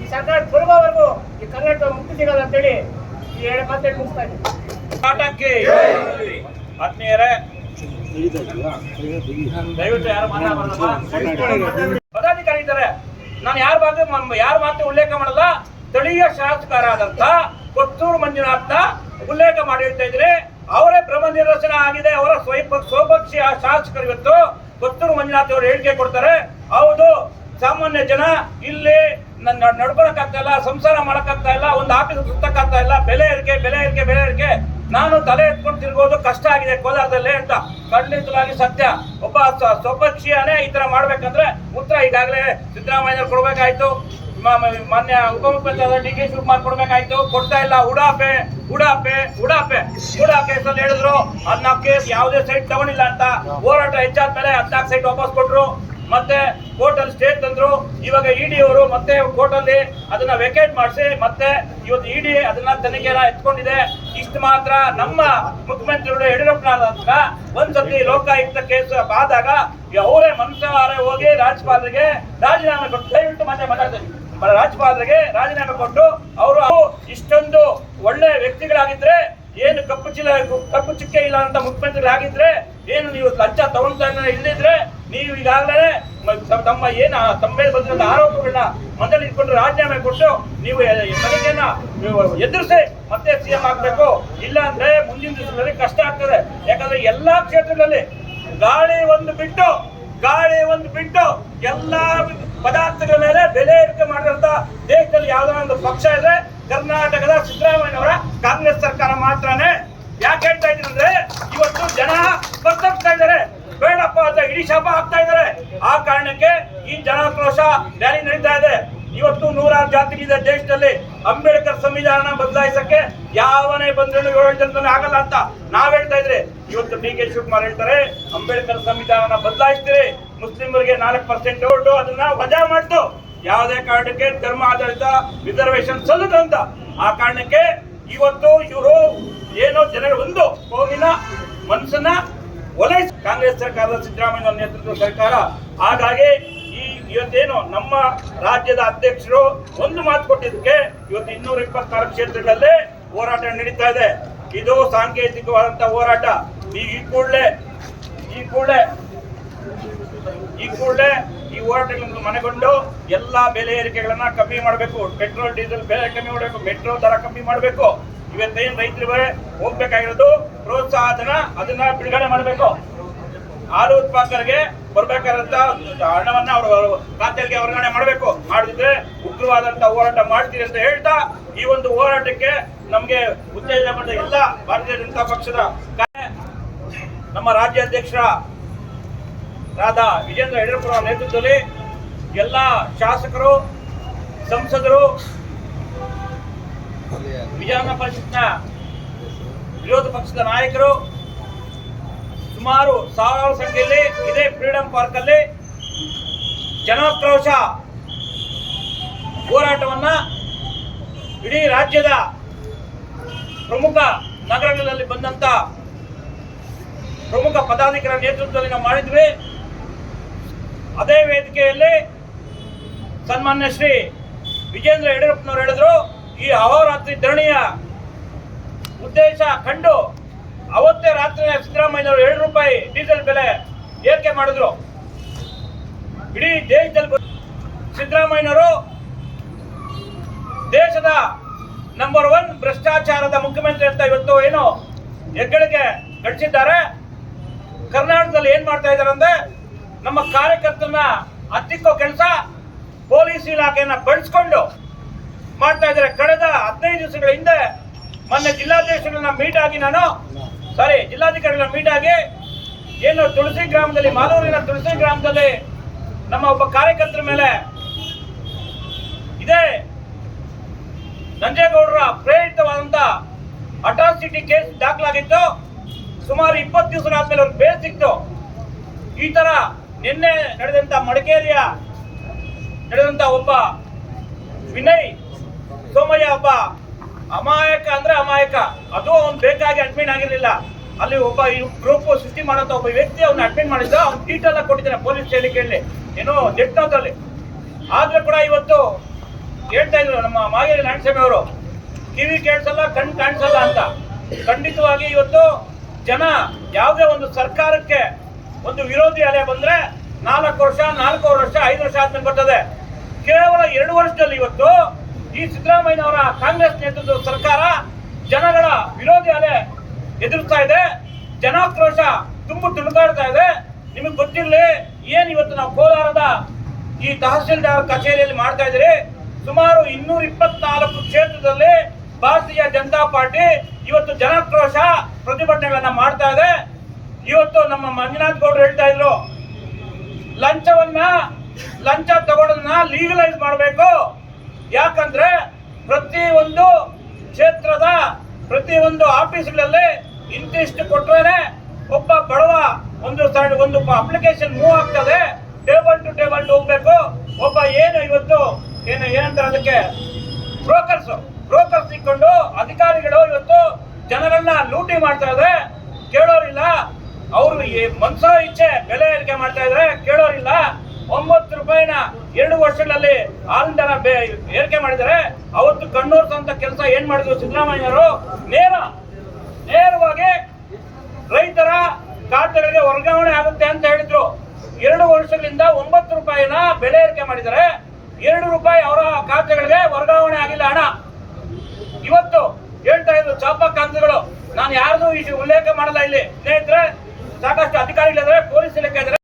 ಈ ಸರ್ಕಾರ ಬರುವವರೆಗೂ ಈ ಕರ್ನಾಟಕ ಮುಕ್ತಿ ಸಿಗಲ್ಲ ಅಂತೇಳಿ ಈ ಎರಡು ಮಾತೇಳಿ ಮುಗಿಸ್ತಾ ಇದ್ದೀನಿ. ಆತ್ಮೀಯರೇ ದಯವಿಟ್ಟು ಯಾರು. ಪದಾಧಿಕಾರಿ ಇದ್ದಾರೆ. ನಾನು ಯಾರ ಮಾತು ಯಾರ ಮಾತು ಉಲ್ಲೇಖ ಮಾಡಲ್ಲ. ಸ್ಥಳೀಯ ಶಾಸಕರಾದಂತ ಕೊತ್ತೂರು ಮಂಜುನಾಥ್ನ ಉಲ್ಲೇಖ ಮಾಡಿ ಹೇಳ್ತಾ ಇದ್ರೆ ಅವರೇ ಭ್ರಮ ನಿರ್ದರ್ಶನ ಆಗಿದೆ. ಅವರ ಸ್ವಯಂ ಸ್ವಪಕ್ಷಿ ಶಾಸಕರು ಇವತ್ತು ಕೊತ್ತೂರು ಮಂಜುನಾಥ್ ಅವರು ಹೇಳಿಕೆ ಕೊಡ್ತಾರೆ. ಹೌದು, ಸಾಮಾನ್ಯ ಜನ ಇಲ್ಲಿ ನಡ್ಕೊಳಕ್ ಆಗ್ತಾ ಇಲ್ಲ, ಸಂಸಾರ ಮಾಡಕ್ ಆಗ್ತಾ ಇಲ್ಲ, ಒಂದು ಆಫೀಸ್ ಸುತ್ತಕ್ ಆಗ್ತಾ ಇಲ್ಲ, ಬೆಲೆ ಏರಿಕೆ ಬೆಲೆ ಏರಿಕೆ ಬೆಲೆ ಏರಿಕೆ. ನಾನು ತಲೆ ಎತ್ಕೊಂಡು ತಿರ್ಗೋದು ಕಷ್ಟ ಆಗಿದೆ ಕೋಲಾರದಲ್ಲಿ ಅಂತ. ಖಂಡಿತವಾಗಿ ಸತ್ಯ. ಒಬ್ಬ ಸ್ವಪಕ್ಷೀಯನೇ ಈ ಥರ ಮಾಡಬೇಕಂದ್ರೆ ಉತ್ತರ ಈಗಾಗಲೇ ಸಿದ್ದರಾಮಯ್ಯ ಕೊಡಬೇಕಾಯ್ತು. ಮಾನ್ಯ ಉಪಮುಖ್ಯಮಂತ್ರಿ ಡಿ ಕೆ ಶಿವಕುಮಾರ್ ಕೊಡ್ಬೇಕಾಯ್ತು. ಕೊಡ್ತಾ ಇಲ್ಲ. ಉಡಾಪೆ ಉಡಾಪೆ ಉಡಾಪೆ ಉಡಾ ಕೇಸಲ್ಲಿ ಹೇಳಿದ್ರು, ಹದ್ನಾಲ್ಕು ಕೇಸ್ ಯಾವುದೇ ಸೈಟ್ ತಗೊಂಡಿಲ್ಲ ಅಂತ. ಹೋರಾಟ ಹೆಚ್ಚಾದ್ಮೇಲೆ ಹದ್ನಾಲ್ಕು ಸೈಟ್ ವಾಪಸ್ ಕೊಟ್ರು. ಮತ್ತೆ ಕೋರ್ಟ್ ಅಲ್ಲಿ ಸ್ಟೇ ತಂದ್ರು. ಇವಾಗ ಇಡಿ ಅವರು ಮತ್ತೆ ಕೋರ್ಟ್ ಅಲ್ಲಿ ಅದನ್ನ ವೆಕೇಟ್ ಮಾಡಿಸಿ ಮತ್ತೆ ಇವತ್ತು ಇಡಿ ಅದನ್ನ ತನಿಖೆನ ಎತ್ಕೊಂಡಿದೆ. ಇಷ್ಟು ಮಾತ್ರ ನಮ್ಮ ಮುಖ್ಯಮಂತ್ರಿಗಳು ಯಡಿಯೂರಪ್ಪನವರ ಒಂದ್ಸತಿ ಲೋಕಾಯುಕ್ತ ಕೇಸ್ ಆದಾಗ ಅವರೇ ಮಂತ್ರವಾರ ಹೋಗಿ ರಾಜ್ಯಪಾಲರಿಗೆ ರಾಜೀನಾಮೆ ಕೊಟ್ಟು ದಯವಿಟ್ಟು ಮತ್ತೆ ಮಾತಾಡ್ತೀನಿ. ರಾಜ್ಯಪಾಲರಿಗೆ ರಾಜೀನಾಮೆ ಕೊಟ್ಟು ಅವರು ಇಷ್ಟೊಂದು ಒಳ್ಳೆ ವ್ಯಕ್ತಿಗಳಾಗಿದ್ರೆ ಏನು ಕಪ್ಪು ಚಿಲ್ಲ ಕಪ್ಪು ಚುಕ್ಕೆ ಇಲ್ಲ ಅಂತ ಮುಖ್ಯಮಂತ್ರಿಗಳಾಗಿದ್ರೆ ಏನು ನೀವು ಲಂಚ ತಗೊಂತ ಇಲ್ಲದಿದ್ರೆ ನೀವು ಈಗಾಗಲೇ ತಮ್ಮ ಏನು ತಮ್ಮ ಮೇಲೆ ಬಂದಿರೋ ಆರೋಪಗಳನ್ನ ಮೊದಲು ಇಟ್ಕೊಂಡು ರಾಜೀನಾಮೆ ಕೊಟ್ಟು ನೀವು ತನಿಖೆಯನ್ನ ಎದುರಿಸಿ ಮತ್ತೆ ಸಿಎಂ ಆಗಬೇಕು. ಇಲ್ಲ ಅಂದ್ರೆ ಮುಂದಿನ ದಿವಸದಲ್ಲಿ ಕಷ್ಟ ಆಗ್ತದೆ. ಯಾಕಂದ್ರೆ ಎಲ್ಲಾ ಕ್ಷೇತ್ರಗಳಲ್ಲಿ ಗಾಳಿ ಒಂದು ಬಿಟ್ಟು, ಗಾಳಿ ಒಂದು ಬಿಟ್ಟು ಎಲ್ಲಾ ಪದಾರ್ಥಗಳ ಮೇಲೆ ಬೆಲೆ ಏರಿಕೆ ಮಾಡಿದಂತ ದೇಶದಲ್ಲಿ ಯಾವ್ದೋ ಒಂದು ಪಕ್ಷ ಇದೆ ಕರ್ನಾಟಕದ ಸಿದ್ದರಾಮಯ್ಯನವರ ಕಾಂಗ್ರೆಸ್ ಸರ್ಕಾರ ಮಾತ್ರನೇ. ಯಾಕೆ ಹೇಳ್ತಾ ಇದ್ದೀನಿ ಅಂದ್ರೆ ಇವತ್ತು ಜನ ಕರ್ತಪ್ತಾ ಇದ್ದಾರೆ. ಬೇಡಪ್ಪ ಅಂತ ಇಡೀ ಶಾಪ ಆಗ್ತಾ ಇದ್ದಾರೆ. ಆ ಕಾರಣಕ್ಕೆ ಈ ಜನಾಕ್ರೋಶ ರ್ಯಾಲಿ ನಡೀತಾ ಇದೆ. ಇವತ್ತು ನೂರಾರು ಜಾತಿ ದೇಶದಲ್ಲಿ ಅಂಬೇಡ್ಕರ್ ಸಂವಿಧಾನ ಬದಲಾಯಿಸಕ್ಕೆ ಯಾವನೇ ಬಂದ್ರೂ ಏಳು ಜನದಲ್ಲಿ ಆಗಲ್ಲ ಅಂತ ನಾವ್ ಹೇಳ್ತಾ ಇದ್ರೆ. ಇವತ್ತು ಡಿ ಕೆ ಶಿವಕುಮಾರ್ ಹೇಳ್ತಾರೆ, ಅಂಬೇಡ್ಕರ್ ಸಂವಿಧಾನ ಬದಲಾಯಿಸ್ತೀರಿ. ಮುಸ್ಲಿಮರಿಗೆ ನಾಲ್ಕು ಪರ್ಸೆಂಟ್ ಓಟು, ಅದನ್ನ ವಜಾ ಮಾಡ್ತು. ಯಾವುದೇ ಕಾರಣಕ್ಕೆ ಧರ್ಮ ಆಧಾರಿತ ರಿಸರ್ವೇಶನ್ ಸಲ್ಲದು ಅಂತ. ಆ ಕಾರಣಕ್ಕೆ ಇವತ್ತು ಇವರು ಏನೋ ಜನರು ಒಂದು ಕೋವಿನ ಮನಸ್ಸನ್ನ ಒಲೈಸಿ ಕಾಂಗ್ರೆಸ್ ಸರ್ಕಾರದ ಸಿದ್ದರಾಮಯ್ಯ ನೇತೃತ್ವದ ಸರ್ಕಾರ. ಹಾಗಾಗಿ ಈ ಇವತ್ತೇನು ನಮ್ಮ ರಾಜ್ಯದ ಅಧ್ಯಕ್ಷರು ಒಂದು ಮಾತು ಕೊಟ್ಟಿದ್ದಕ್ಕೆ ಇವತ್ತು ಇನ್ನೂರ ಇಪ್ಪತ್ತಾರು ಕ್ಷೇತ್ರಗಳಲ್ಲೇ ಹೋರಾಟ ನಡೀತಾ ಇದೆ. ಇದು ಸಾಂಕೇತಿಕವಾದಂತ ಹೋರಾಟ. ಈ ಕೂಡಲೇ ಈ ಕೂಡಲೇ ಈ ಕೂಡಲೇ ಈ ಹೋರಾಟಗಳನ್ನು ಮನೆಗೊಂಡು ಎಲ್ಲಾ ಬೆಲೆ ಏರಿಕೆಗಳನ್ನ ಕಮ್ಮಿ ಮಾಡಬೇಕು. ಪೆಟ್ರೋಲ್, ಡೀಸೆಲ್ ಬೆಲೆ ಕಮ್ಮಿ ಮಾಡಬೇಕು. ಮೆಟ್ರೋ ದರ ಕಮ್ಮಿ ಮಾಡಬೇಕು. ಇವತ್ತೇನು ರೈತರಿಗೆ ಹೋಗ್ಬೇಕಾಗಿರೋದು ಪ್ರೋತ್ಸಾಹ ಧನ ಅದನ್ನ ಬಿಡುಗಡೆ ಮಾಡಬೇಕು. ಹಾಲು ಉತ್ಪಾದಕರಿಗೆ ಬರ್ಬೇಕಾದಂತ ಹಣವನ್ನ ಅವರು ಖಾತೆಗೆ ವರ್ಗಾವಣೆ ಮಾಡಬೇಕು. ಮಾಡದಿದ್ರೆ ಉಗ್ರವಾದಂತ ಹೋರಾಟ ಮಾಡ್ತೀರಿ ಅಂತ ಹೇಳ್ತಾ ಈ ಒಂದು ಹೋರಾಟಕ್ಕೆ ನಮ್ಗೆ ಉತ್ತೇಜನ ಮಾಡಿದ ಎಲ್ಲ ಭಾರತೀಯ ಜನತಾ ಪಕ್ಷದ ನಮ್ಮ ರಾಜ್ಯಾಧ್ಯಕ್ಷರ ರಾದ ವಿಜೇಂದ್ರ ಯಡಿಯೂರಪ್ಪ ನೇತೃತ್ವದಲ್ಲಿ ಎಲ್ಲ ಶಾಸಕರು, ಸಂಸದರು ವಿಧಾನ ಪರಿಷತ್ನ ವಿರೋಧ ಪಕ್ಷದ ನಾಯಕರು ಸುಮಾರು ಸಾವಿರಾರು ಸಂಖ್ಯೆಯಲ್ಲಿ ಇದೇ ಫ್ರೀಡಂ ಪಾರ್ಕ್ ಅಲ್ಲಿ ಜನಾಕ್ರೋಶ ಹೋರಾಟವನ್ನ ಇಡೀ ರಾಜ್ಯದ ಪ್ರಮುಖ ನಗರಗಳಲ್ಲಿ ಬಂದಂತ ಪ್ರಮುಖ ಪದಾಧಿಕಾರಿ ನೇತೃತ್ವದಲ್ಲಿ ನಾವು ಮಾಡಿದ್ವಿ. ಅದೇ ವೇದಿಕೆಯಲ್ಲಿ ಸನ್ಮಾನ್ಯ ಶ್ರೀ ವಿಜೇಂದ್ರ ಯಡಿಯೂರಪ್ಪನವರು ಹೇಳಿದ್ರು. ಈ ಅಹೋರಾತ್ರಿ ಧರಣಿಯ ಉದ್ದೇಶ ಕಂಡು ಅವತ್ತೇ ರಾತ್ರಿ ಸಿದ್ದರಾಮಯ್ಯವರು ಎರಡು ರೂಪಾಯಿ ಡೀಸೆಲ್ ಬೆಲೆ ಏರಿಕೆ ಮಾಡಿದ್ರು. ಇಡೀ ದೇಶದಲ್ಲಿ ಸಿದ್ದರಾಮಯ್ಯವರು ದೇಶದ ನಂಬರ್ ಒನ್ ಭ್ರಷ್ಟಾಚಾರದ ಮುಖ್ಯಮಂತ್ರಿ ಅಂತ ಇವತ್ತು ಏನು ಹೆಗ್ಗಳಿಕೆ ಗಳಿಸಿದ್ದಾರೆ ಕರ್ನಾಟಕದಲ್ಲಿ ಏನ್ ಮಾಡ್ತಾ ಇದ್ದಾರೆ ಅಂದ್ರೆ ನಮ್ಮ ಕಾರ್ಯಕರ್ತರನ್ನ ಹತ್ತಿಕ್ಕೋ ಕೆಲಸ, ಪೊಲೀಸ್ ಇಲಾಖೆಯನ್ನ ಬಳಸ್ಕೊಂಡು ಮಾಡ್ತಾ ಇದ್ದಾರೆ. ಕಳೆದ ಹದಿನೈದು ದಿವಸಗಳ ಹಿಂದೆ ಮೊನ್ನೆ ಜಿಲ್ಲಾಧ್ಯಕ್ಷರನ್ನ ಮೀಟ್ ಆಗಿ ನಾನು ಸಾರಿ ಜಿಲ್ಲಾಧಿಕಾರಿಗಳನ್ನ ಮೀಟ್ ಆಗಿ ಏನು ತುಳಸಿ ಗ್ರಾಮದಲ್ಲಿ, ಮಾಲೂರಿನ ತುಳಸಿ ಗ್ರಾಮದಲ್ಲಿ ನಮ್ಮ ಒಬ್ಬ ಕಾರ್ಯಕರ್ತರ ಮೇಲೆ ಇದೇ ನಂಜೇಗೌಡರ ಪ್ರೇರಿತವಾದಂತ ಅಟ್ರಾಸಿಟಿ ಕೇಸ್ ದಾಖಲಾಗಿತ್ತು. ಸುಮಾರು ಇಪ್ಪತ್ತು ದಿವಸ ಆದ್ಮೇಲೆ ಅವ್ರಿಗೆ ಬೇಸ್ ಸಿಕ್ತು ಈ ತರ ನಿನ್ನೆ ನಡೆದಂತ ಮಡಿಕೇರಿಯ ನಡೆದಂತ ಒಬ್ಬ ವಿನಯ್ ಸೋಮಯ್ಯ ಹಬ್ಬ. ಅಮಾಯಕ ಅಂದ್ರೆ ಅಮಾಯಕ. ಅದು ಅವ್ನು ಬೇಕಾಗಿ ಅಡ್ಮಿಟ್ ಆಗಿರ್ಲಿಲ್ಲ. ಅಲ್ಲಿ ಒಬ್ಬ ಗ್ರೂಪ್ ಸೃಷ್ಟಿ ಮಾಡಂತ ಒಬ್ಬ ವ್ಯಕ್ತಿ ಅವ್ನ ಅಡ್ಮಿಟ್ ಮಾಡಿದ್ದ, ಅವ್ನು ಡೀಟೇಲ್ ಎಲ್ಲ ಕೊಟ್ಟಿದ್ದಾನೆ ಪೊಲೀಸ್ ಹೇಳಿಕೆಯಲ್ಲಿ ಏನೋ ನೆಟ್ನೋದಲ್ಲಿ ಆದ್ರೂ ಕೂಡ ಇವತ್ತು ಹೇಳ್ತಾ ಇದ್ರು ನಮ್ಮ ಮಾಗೇರಿ ನಾರಾಯಣಸ್ವಾಮಿ ಅವರು, ಕಿವಿ ಕೇಳಿಸಲ್ಲ, ಕಣ್ ಕಾಣಿಸಲ್ಲ ಅಂತ. ಖಂಡಿತವಾಗಿ ಇವತ್ತು ಜನ ಯಾವುದೇ ಒಂದು ಸರ್ಕಾರಕ್ಕೆ ಒಂದು ವಿರೋಧಿ ಅಲೆ ಬಂದ್ರೆ ನಾಲ್ಕು ವರ್ಷ, ನಾಲ್ಕೂವರೆ ವರ್ಷ, ಐದು ವರ್ಷ ಆದ್ಮೇಲೆ ಬರ್ತದೆ. ಕೇವಲ ಎರಡು ವರ್ಷದಲ್ಲಿ ಇವತ್ತು ಈ ಸಿದ್ದರಾಮಯ್ಯನವರ ಕಾಂಗ್ರೆಸ್ ನೇತೃತ್ವದ ಸರ್ಕಾರ ಜನಗಳ ವಿರೋಧಿ ಅಲೆ ಎದುರಿಸ್ತಾ ಇದೆ. ಜನಾಕ್ರೋಶ ತುಂಬ ತುಳುಕಾಡ್ತಾ ಇದೆ. ನಿಮಗೆ ಗೊತ್ತಿರಲಿ, ಏನ್ ಇವತ್ತು ನಾವು ಕೋಲಾರದ ಈ ತಹಸೀಲ್ದಾರ್ ಕಚೇರಿಯಲ್ಲಿ ಮಾಡ್ತಾ ಇದ್ದೀರಿ? ಸುಮಾರು ಇನ್ನೂರ ಇಪ್ಪತ್ನಾಲ್ಕು ಕ್ಷೇತ್ರದಲ್ಲಿ ಭಾರತೀಯ ಜನತಾ ಪಾರ್ಟಿ ಇವತ್ತು ಜನಾಕ್ರೋಶ ಪ್ರತಿಭಟನೆಗಳನ್ನ ಮಾಡ್ತಾ ಇದೆ. ಇವತ್ತು ನಮ್ಮ ಮಂಜುನಾಥ್ ಗೌಡ್ರು ಹೇಳ್ತಾ ಇದ್ರು, ಲಂಚವನ್ನ, ಲಂಚ ತಗೊಳ್ಳೋದನ್ನ ಲೀಗಲೈಸ್ ಮಾಡಬೇಕು. ಯಾಕಂದ್ರೆ ಪ್ರತಿ ಒಂದು ಕ್ಷೇತ್ರದ ಪ್ರತಿ ಒಂದು ಆಫೀಸ್ಗಳಲ್ಲಿ ಇಂತಿಷ್ಟು ಕೊಟ್ಟರೆ ಒಬ್ಬ ಬಡವ ಒಂದು ಒಂದು ಅಪ್ಲಿಕೇಶನ್ ಮೂವ್ ಆಗ್ತದೆ. ಟೇಬಲ್ ಟು ಟೇಬಲ್ ಹೋಗ್ಬೇಕು. ಒಬ್ಬ ಏನು ಇವತ್ತು ಏನು, ಏನಂತಾರೆ ಅದಕ್ಕೆ? ಬ್ರೋಕರ್ಸ್ ಬ್ರೋಕರ್ಸ್ ಇಕ್ಕೊಂಡು ಅಧಿಕಾರಿಗಳು ಇವತ್ತು ಜನರನ್ನ ಲೂಟಿ ಮಾಡ್ತಾ ಇದ್ರೆ. ಕೇಳೋರಿಲ್ಲ. ಅವರು ಮನ್ಸೋ ಇಚ್ಛೆ ಬೆಲೆ ಏರಿಕೆ ಮಾಡ್ತಾ ಇದ್ರೆ. ಕೇಳೋರಿಲ್ಲ. ಒಂಬತ್ತು ರೂಪಾಯಿನ ಎರಡು ವರ್ಷಗಳಲ್ಲಿ ಹಾಲಿನ ದರ ಏರಿಕೆ ಮಾಡಿದರೆ ಅವತ್ತು ಕಣ್ಣೋರ್ಸಂತ ಕೆಲಸ ಏನ್ ಮಾಡಿದ್ರು ಸಿದ್ದರಾಮಯ್ಯರು ನೇರ, ನೇರವಾಗಿ ರೈತರ ಖಾತೆಗಳಿಗೆ ವರ್ಗಾವಣೆ ಆಗುತ್ತೆ ಅಂತ ಹೇಳಿದ್ರು. ಎರಡು ವರ್ಷಗಳಿಂದ ಒಂಬತ್ತು ರೂಪಾಯಿನ ಬೆಲೆ ಏರಿಕೆ ಮಾಡಿದ್ದಾರೆ. ಎರಡು ರೂಪಾಯಿ ಅವರ ಖಾತೆಗಳಿಗೆ ವರ್ಗಾವಣೆ ಆಗಿಲ್ಲ ಹಣ ಇವತ್ತು ಹೇಳ್ತಾ ಇದ್ರು ಚಾಪ ನಾನು ಯಾರ್ದು ಈ ಉಲ್ಲೇಖ ಮಾಡಲ್ಲ ಇಲ್ಲಿ. ಸ್ನೇಹಿತರೆ, ಸಾಕಷ್ಟು ಅಧಿಕಾರಿಗಳಿದ್ರೆ ಪೊಲೀಸ್ ಇಲಾಖೆ ಇದ್ದಾರೆ.